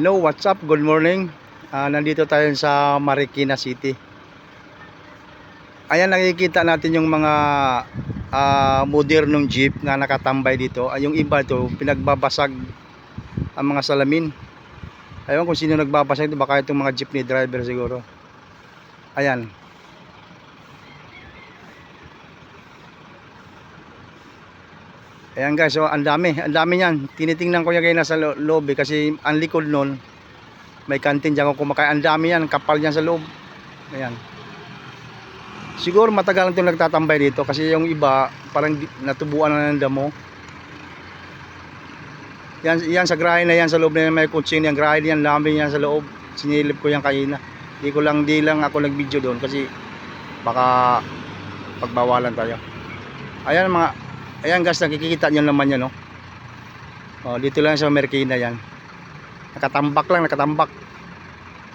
Hello, what's up? Good morning. Ah, nandito tayo sa Marikina City. Ayan nakikita natin yung mga ah, modernong jeep na nakatambay dito. Ay, yung iba ito, pinagbabasag ang mga salamin. Ayun kung sino nagbabasag ito, baka itong mga jeepney driver siguro. Ayan. Ayan guys, so ang dami, ang dami niyan. Tinitingnan ko yan kayo nasa lo- loob eh, kasi ang likod nun, may kantin dyan kung kumakain. Ang dami yan, kapal yan sa loob. Ayan. Siguro matagal na ito nagtatambay dito kasi yung iba parang natubuan na ng damo. Yan, yan sa grahe na yan sa loob na yan, may kutsing yan, grahe yan, lambing yan sa loob. Sinilip ko yan kanina. Di ko lang, di lang ako nag-video doon kasi baka pagbawalan tayo. Ayan mga, ayan guys, nakikita nyo naman yan, no? Oh, dito lang sa Merkina yan. Nakatambak lang, nakatambak.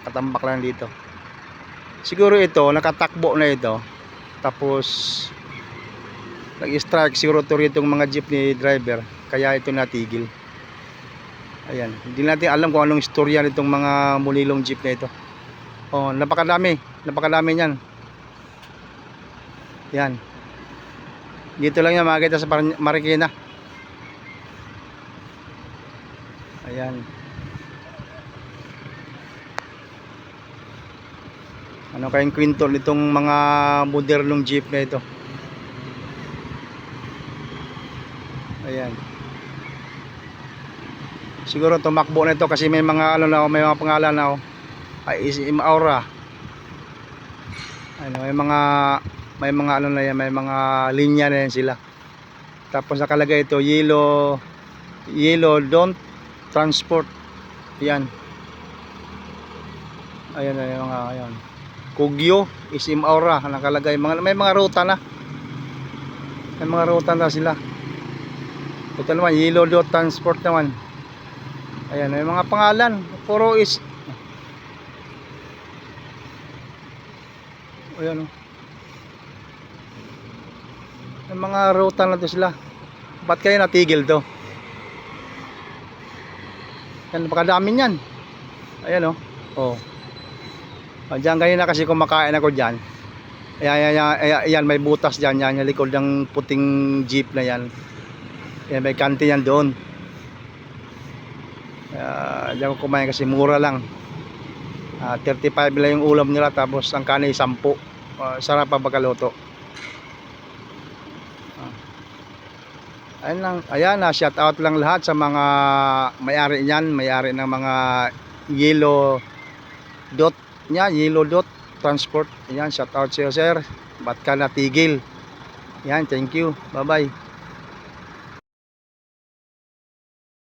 Nakatambak lang dito. Siguro ito, nakatakbo na ito. Tapos, nag-strike siguro to rito yung mga jeepney driver. Kaya ito natigil. Ayan. Hindi natin alam kung anong istorya nitong mga mulilong jeep na ito. Oh, napakadami. Napakadami niyan. Yan. Dito lang yan makikita sa Marikina. Ayan. Ano kayang kwento nitong mga modernong jeep na ito? Ayan. Siguro tumakbo na ito kasi may mga ano na, may mga pangalan na oh. Ay Isim Aura. Ano, may mga may mga ano na yan, may mga linya na yan sila. Tapos nakalagay ito, yellow yellow don't transport. Yan. Ayan na yung mga ayan. Kugyo, Isim Aura, nakalagay. Mga, may mga ruta na. May mga ruta na sila. Ito naman, Yellow Dot Transport naman. Ayan, may mga pangalan. Puro is... Ayan o. May mga ruta na to sila. Ba't kayo natigil to? Yan, napakadami niyan. Ayan o. Oh. Oh, diyan kanina kasi kumakain ako diyan. Ayan, ayan, ayan, ayan, ayan, may butas diyan, yan, yung likod ng puting jeep na yan. Yan, may kanti yan doon. Uh, diyan ko kumain kasi mura lang. Ah, 35 lang yung ulam nila tapos ang kanin 10. Ah, sarap pa pagkaluto. Ayun lang, ayan na shout out lang lahat sa mga may-ari niyan, may-ari ng mga yellow dot niya, yellow dot transport. Ayan, shout out sa'yo sir. Ba't ka natigil? Yan, thank you. Bye bye.